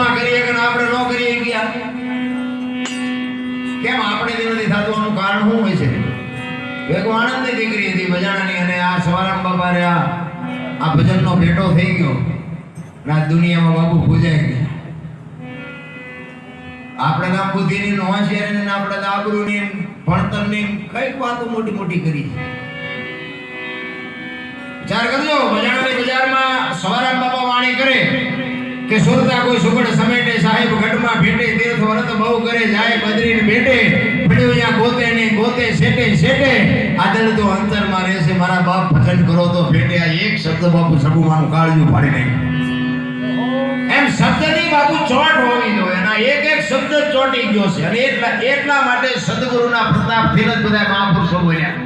ભસ્મા કરીએ કે આપણે ન કરીએ ગયા. કેમ? આપણે તે નથી થતું કારણ શું હોય છે? એક આનંદની દીકરી હતી બજાણાની અને આ સવારામ બાપા રે આ ભજનનો ભેટો થઈ ગયો. અને દુનિયામાં બાપુ પૂજાઈ ગયા આપણે નામ બુદ્ધિની ને હોશિયારીની ને આપણે આબરૂની ને ભણતરની કંઈક વાતો મોટી મોટી કરી છે. વિચાર કરજો બજાણાની બજારમાં સવારામ કે સુરતા કોઈ સુગડ સમેટે, સાહેબ ગઢમાં ભેટે, તીર્થ વ્રત બહુ કરે, જાય બદરીને ભેટે. પડ્યો ત્યાં ગોતે ને ગોતે, શેટે શેટે. આદળ તો અંતરમાં રહેશે મારા બાપ ભજન કરો તો ભેટે આ એક શબ્દ બાપુ સબુમાનું કાળજું ફાડી નાખ્યું. એમ શબ્દની બાપુ ચોટ હોવી જોઈએ એના એક એક શબ્દ ચોંટી ગયો છે અને એટલા એટલા માટે સદગુરુના પ્રતાપથી જ બધા મહાપુરુષો બોલ્યા.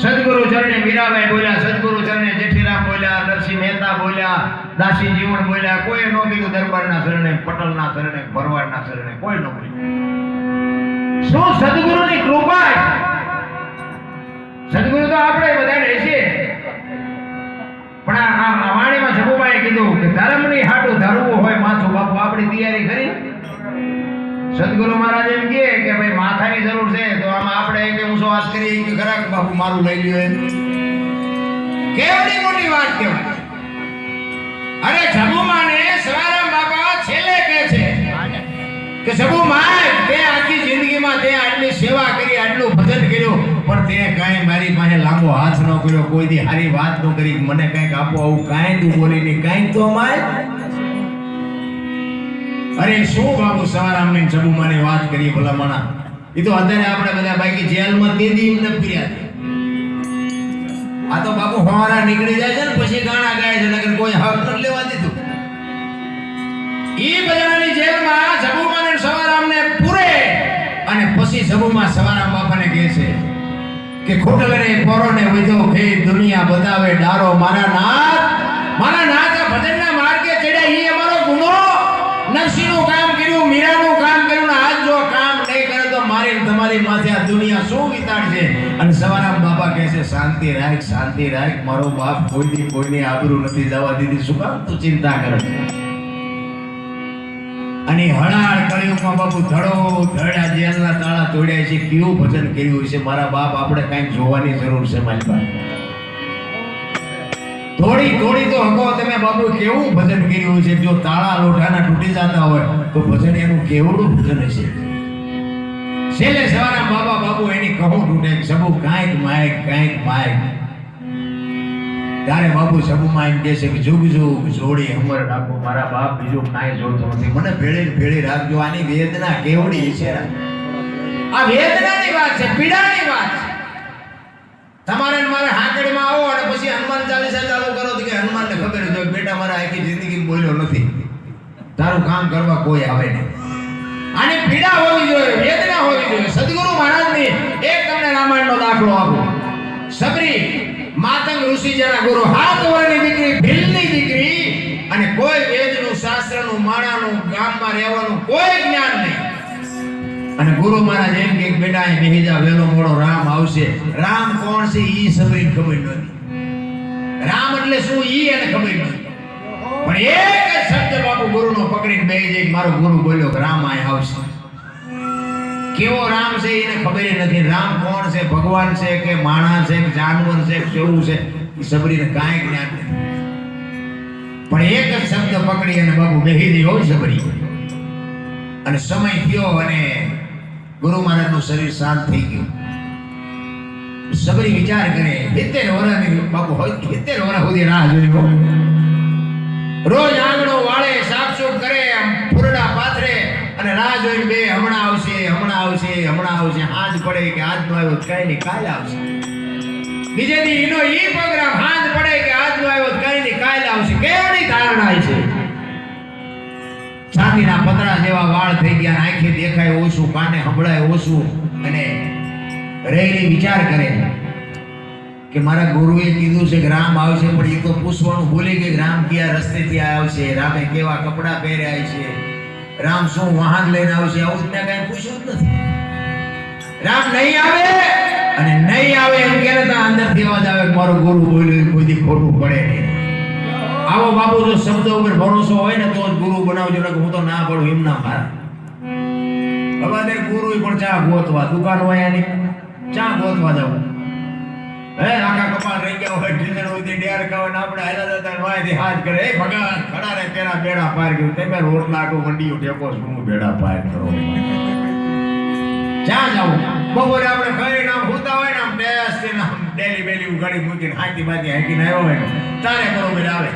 સદગુરુ ચરણે મીરાબાઈ બોલ્યા, સદગુરુ ચરણે જેઠીરામ બોલ્યા, નરસિંહ મહેતા બોલ્યા દાસી જીવન બોલ્યા, કોઈ નો કીધું દરબારના શરણે, પટલના શરણે, ભરવાડના શરણે, કોઈ ન બોલ્યું. શું સદગુરુની કૃપા સદગુરુ તો આપણે બધાને છે. પણ આ વાણીમાં સબુબાએ કીધું કે ધર્મની હાટું ધરવું હોય, માથું બાપુ આપણી તૈયારી કરી. સદગુરુ મહારાજ એમ કહે કે ભાઈ, માથાની જરૂર છે, તો આમાં આપણે એક ઊંચો વાત કરીએ કે ખરા બાપુ મારું લઈ લ્યો એમ. કેવડી મોટી વાત કહેવાય. કે માય, તે આખી જિંદગીમાં તે આટલી સેવા કરી, આટલું ભજન કર્યું, પણ તે કાંઈ મારી પાસે લાંબો હાથ ન કર્યો કોઈ દી હારી વાત ન કરી, મને કાંઈક આપો, આવું કાંઈ તું બોલી નહીં, કાંઈક તો માય. અરે, શું બાબુ સવારામની ને સબુમાની વાત કરીએ ભલા મણા એ તો અત્યારે આપણે બધા બાકી જેલમાં તે દી એમને ફર્યા આ તો બાપુ હોવારા નીકળી જાય છે ને, પછી ગાણા ગાય છે, નકર કોઈ હક ન લેવા દીધું. એ બધાની જેલમાં જબુમાન પૂરે અને સવારા બાપાને કહે છે કે ખોટલરે પોરોને વધ્યો હે દુનિયા બતાવે ડારો, મારા નાથ મારા નાથ આ ભજનના માર્ગે ચડ્યા. ઈ અમારો ગુનો. નરસિંહનું કામ કર્યું, મીરાનું કામ કર્યું આજ જો કામ નહીં કરે તો મારી તમારી માથે આ દુનિયા શું વિતાડશે? અને સવારામ બાપા કહે છે, શાંતિ રાખ શાંતિ રાખ. મારો બાપ કોઈની કોઈની આબરૂ નથી જવા દીધી. શું કામ તું ચિંતા કરે? અને હળાળ કળિયુગમાં બાપુ, ધડો, ધડા જેલના તાળા તોડ્યા છે, કેવું ભજન કર્યું છે, મારા બાપ આપણે કાંઈક જોવાની જરૂર છે, મારી પાસે. થોડી થોડી તો હકો તમે બાપુ, કેવું ભજન કર્યું છે? જો તાળા લોઢાના તૂટી જતા હોય, તો ભજન એનું કેવડું ભજન હશે? છેલ્લે સવારે બાબા બાબુ એની કહું તૂટે સબુ કાંઈક માયક કાંઈક માયક ત્યારે બાપુ સબુમાં એમ કહે છે કે જુગ જુગ જોડી અમર રાખો મારા બાપ બીજું કાંઈ જોતો નથી. મને ભેળી ભેળે રાખજો. આની વેદના કેવડી છે આ વેદનાની વાત છે, પીડાની વાત છે. તમારે મારે હાંકડીમાં આવો અને પછી હનુમાન ચાલીસા ચાલુ કરો કે હનુમાનને ખબર જો બેટા મારા આખી જિંદગી બોલ્યો નથી. તારું કામ કરવા કોઈ આવે નહીં. આની પીડા હોવી જોઈએ, વેદના હોવી જોઈએ. સદગુરુ મહારાજની એક તમને રામાયણનો દાખલો આપો. સબરી માતંગ ઋષિ જેના ગુરુ હાથ વરની દીકરી, ભીલની દીકરી, અને કોઈ વેદનું શાસ્ત્રનું, માણાનું, ગામમાં રહેવાનું કોઈ જ્ઞાન નહીં. અને ગુરુ મહારાજ એમ કે, બેટા એ બેહી વેલો મોડો રામ આવશે. રામ કોણ છે ઈ સબરીને ખબર નથી રામ એટલે શું? ઈ એને ખબર નથી પણ એક શબ્દ બાપુ ગુરુનો પકડીને બેહી જાય મારો ગુરુ બોલ્યો કે રામ આય આવશે. કેવો રામ છે એને ખબર નથી. રામ કોણ છે? ભગવાન છે કે માણસ છે જાનવર છે કેવું છે? એ સબરીને કાંઈ જ્ઞાન નથી. પણ એક જ શબ્દ પકડી અને બાપુ બેહી હોય સબરી. અને સમય થયો અને ગુરુ મહારાજનું શરીર શાંત થઈ ગયું. સબરી વિચાર કરે, સિત્તેર વર્ષની બાપુ, હોય સિત્તેર વર્ષ સુધી રાહ જોઈ રોજ આંગણો વાળે સાફસૂફ કરે ફૂરડા પાથરે અને રાહ જોઈને બે હમણાં આવશે હમણાં આવશે હમણાં આવશે. હાથ પડે કે આજ નો આવ્યો કઈ નહીં, કાલે આવશે. બીજે દી એનો ઈ પ્રોગ્રામ હાથ પડે કે આજ નો આવ્યો કઈ નહીં, કાલે આવશે. કેવડી ધારણા છે? છાતીના પતરા જેવા વાળ થઈ ગયા આંખે દેખાય ઓછું, કાને સંભળાય ઓછું. અને રેલી વિચાર કરે કે મારા ગુરુએ કીધું છે કે રામ આવશે, પણ એ તો પૂછવાનું ભૂલી ગઈ રામ કયા રસ્તેથી આવશે, રામે કેવા કપડાં પહેર્યા છે. રામ શું વાહન લઈને આવશે? આવું મેં કાંઈ પૂછ્યું જ નથી. રામ નહીં આવે અને નહીં આવે એમ કે અંદર અંદરથી અવાજ આવે મારો ગુરુ બોલ્યો કોઈ ખોટું પડે નહીં. આવો બાપુ, જો શબ્દ ઉપર ભરોસો હોય ને તો ગુરુ બનાવજો ને હું તો ના પડું, એમ ના મારા હવે ગુરુ પણ ચા ગોતવા, દુકાન હોય એની ચા ગોતવા જવું હે, આખા કપાળ રહી ગયા હોય ડીઝલ હોય ડેર કાવે ને હાથ કરે. હે ભગવાન તેરા બેડા પાર ગયું. તમે રોટલા આખું મંડીઓ ટેકો હું બેડા પાર કરો. જ્યાં જાવું બપોરે આપણે ખાઈ નામ હોતા હોય ને આમ ને આમ ડેલી બેલી ઉગાડી મૂકીને હાથી બાજી હાકીને આવ્યો હોય તારે બરોબર આવે.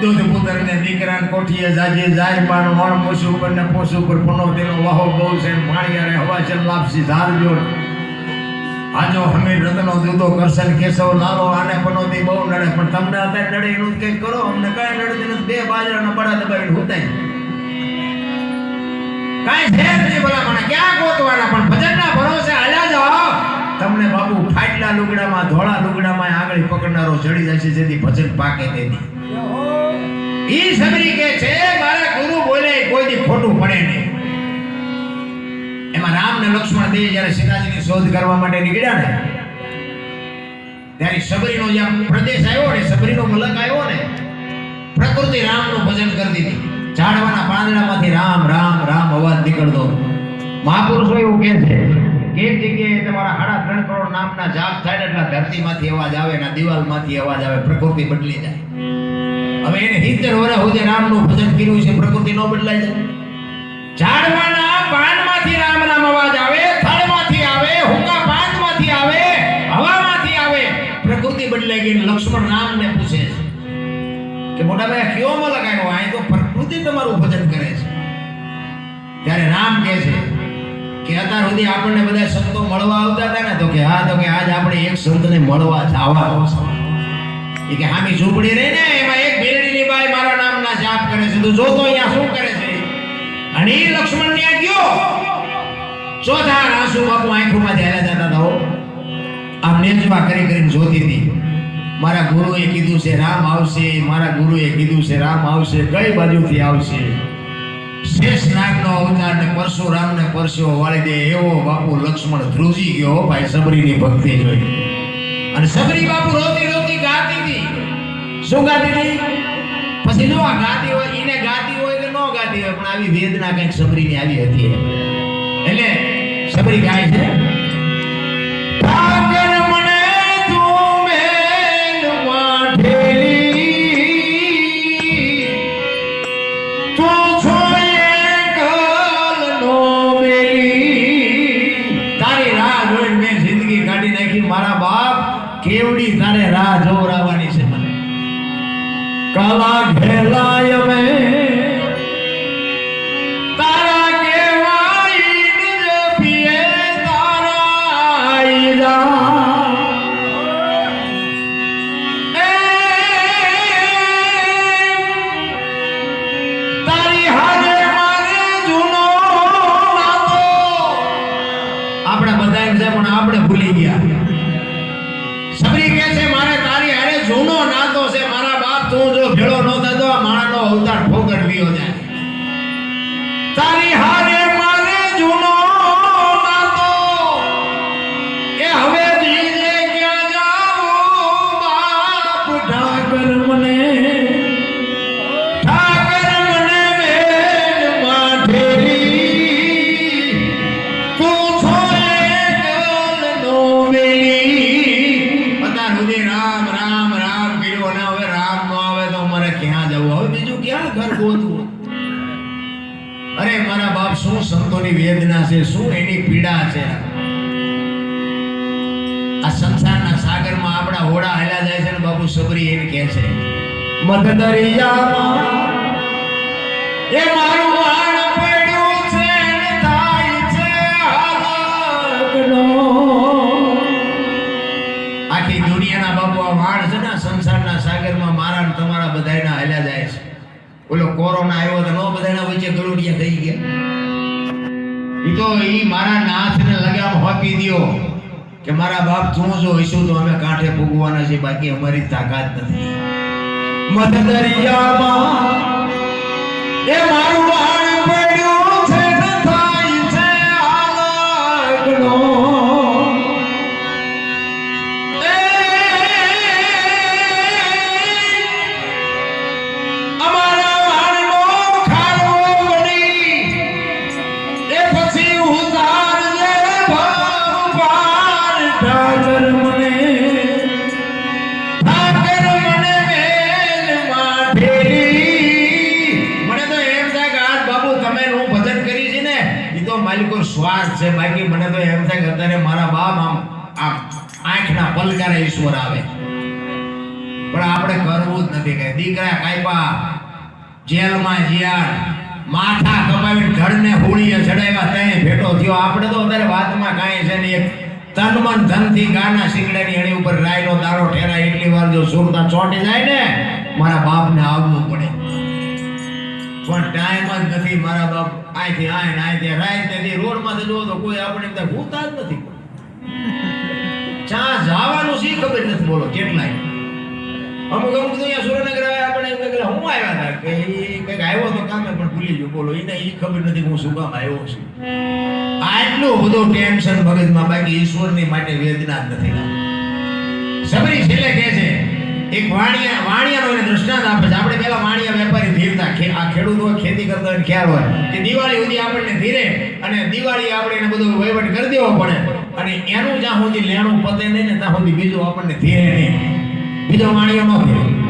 દૂધ પુત્ર ને દીકરા કોઠીએ જાજે જાય પાણ વણ પોસું ઉપર ને પોસું પનો તેનો વાહો બહુ છે પાણી અને હવા ચલ લાપસી ધારજો આજો હમીર રતનો દૂધો કરશન કેશવ લાલો આને પનોતી બહુ નડે. પણ તમને અત્યારે નડે એનું કંઈક કરો. અમને કઈ નડતું નથી. બે બાજરાના બડા દબાવીને હુતાય. કાઈ છે જ નહીં ભલા મને ક્યાં ગોતવાના? પણ ભજનના ભરોસે હાલ્યા જાઓ તમને બાપુ ફાટલા લુગડામાં ધોળા લુગડામાં આગળ પકડનારો ચડી જશે જેથી ભજન પાકે તેથી ઈ સબરી કે છે મારા ગુરુ બોલે કોઈ દી ખોટું પડે નહીં. એમાં રામ ને લક્ષ્મણ બે જ્યારે સીતાજીની શોધ કરવા માટે નીકળ્યા ને, ત્યારે સબરીનો જ્યાં પ્રદેશ આવ્યો ને સબરીનો મલક આવ્યો ને, પ્રકૃતિ રામનું ભજન કરી દીધી. ઝાડવાના પાંદડામાંથી રામ રામ રામ અવાજ નીકળતો. મહાપુરુષો એવું કહે છે કે એક જગ્યાએ તમારા સાડા ત્રણ કરોડ નામના જાપ થાય ને, એટલે ધરતીમાંથી અવાજ આવે ને દિવાલમાંથી અવાજ આવે, પ્રકૃતિ બદલી જાય. હવે એને સિત્તેર વર્ષ સુધી રામનું ભજન કર્યું છે, પ્રકૃતિ ન બદલાય છે ઝાડવાના પાનમાંથી રામ નામ અવાજ આવે થડમાંથી આવે, હુકા પાનમાંથી આવે, હવામાંથી આવે. પ્રકૃતિ બદલાઈ લક્ષ્મણ પૂછે છે કે મોટા ભાઈ આ કયો માં અહીં તો પ્રકૃતિ તમારું ભજન કરે છે. ત્યારે રામ કહે છે કે અત્યાર સુધી આપણને બધા સંતો મળવા આવતા હતા તો કે હા, તો કે આજ આપણે એક સંતને મળવા જવા એ કે હામી ઝૂંપડી રહી એમાં એક ભેરડીની બાઈ મારા નામના જાપ કરે છે. તું જોતો અહીંયા શું કરે છે? અને એ લક્ષ્મણ ત્યાં ગયો. ચોથા આંસુ બાપુ આંખોમાં હાલ્યા જતા હતા હો. આમ કરી કરીને જોતી હતી. મારા ગુરુએ કીધું છે, રામ આવશે. મારા ગુરુએ કીધું છે, રામ આવશે. કઈ બાજુથી આવશે? શેષ નાગનો અવતાર ને પરશુરામ ને પરસ્યો વાળી દે એવો બાપુ લક્ષ્મણ ધ્રુજી ગયો ભાઈ, સબરીની ભક્તિ જોઈ. અને સબરી બાપુ રોતી રોતી ગાતી હતી. શું ગાતી હતી? પછી જો આ ગાતી હોય એને ગાતી હોય? કે ન ગાતી હોય, પણ આવી વેદના કંઈક સબરીની આવી હતી. એટલે સબરી ગાય છે ઠાકર મને તું મેલમાં ઠેલી તું છો એકલનો મેલી. તારી રાહ જોઈને મેં જિંદગી કાઢી નાખી, મારા બાપ કેવડી તારે રાહ જોવરાવાની છે મને. કાલા ઘેલાય મેં આપણે ભૂલી ગયા. ઘર ગોતવું અરે મારા બાપ શું સંતોની વેદના છે? શું એની પીડા છે? આ સંસારના સાગરમાં આપણા હોડા હેલા જાય છે ને બાપુ સબરી એમ કહે છે. મધ દરિયામાં એ મારું થઈ ગયા. એ તો એ મારા નાથને લગામ હોપી દ્યો કે મારા બાપ તું જો હઈશું તો અમે કાંઠે ભોગવાના છે બાકી અમારી તાકાત નથી. મધ દરિયામાં એ મારું બાણ પલકારે ઈશ્વર આવે. પણ આપણે કરવું જ નથી કે દીકરા કાયપા, જેલમાં જ્યાં માથા કપાવીને ઘરને હોળીએ ચડાવ્યા ત્યાં ભેટો થયો. આપણે તો અત્યારે વાતમાં કાંઈ છે ને એક તન મન ધનથી ગાના શીંગડાની એની ઉપર રાયનો દારો ઠેરાય. એટલી વાર જો સુરતા ચોંટી જાય ને, મારા બાપને આવવું પડે. પણ ટાઈમ જ નથી મારા બાપ. અહીંથી આય ને અહીંથી રાય તેથી રોડમાં જોવો તો કોઈ આપણે ત્યાં ભૂતા જ નથી. ચા જવાનું છે ખબર નથી, બોલો, કેટલાય? અમુક અમુક તો અહીંયા સુરેન્દ્રનગર આવ્યા આપણે એમ કે હું આવ્યા હતા કે કંઈક આવ્યો તો કામે, પણ ભૂલી ગયો, બોલો, એને એ ખબર નથી હું શું કામ આવ્યો છું. આટલું બધું ટેન્શન મગજમાં બાકી, ઈશ્વરની માટે વેદના જ નથી. સબરી છેલ્લે કહે છે, એક વાણિયા, વાણિયાનો એને દ્રષ્ટાંત આપે છે. આપણે પહેલા વાણિયા વેપારી ધીરતા આ ખેડૂતો ખેતી કરતા ખ્યાલ હોય કે દિવાળી સુધી આપણને ધીરે અને દિવાળી આપણે એને બધું વહીવટ કરી દેવો પડે. અને એનું જ્યાં સુધી લેણું પતે નહીં ને ત્યાં સુધી બીજું આપણને ધીરે નહીં. બીજો વાણિયો ન ધીરે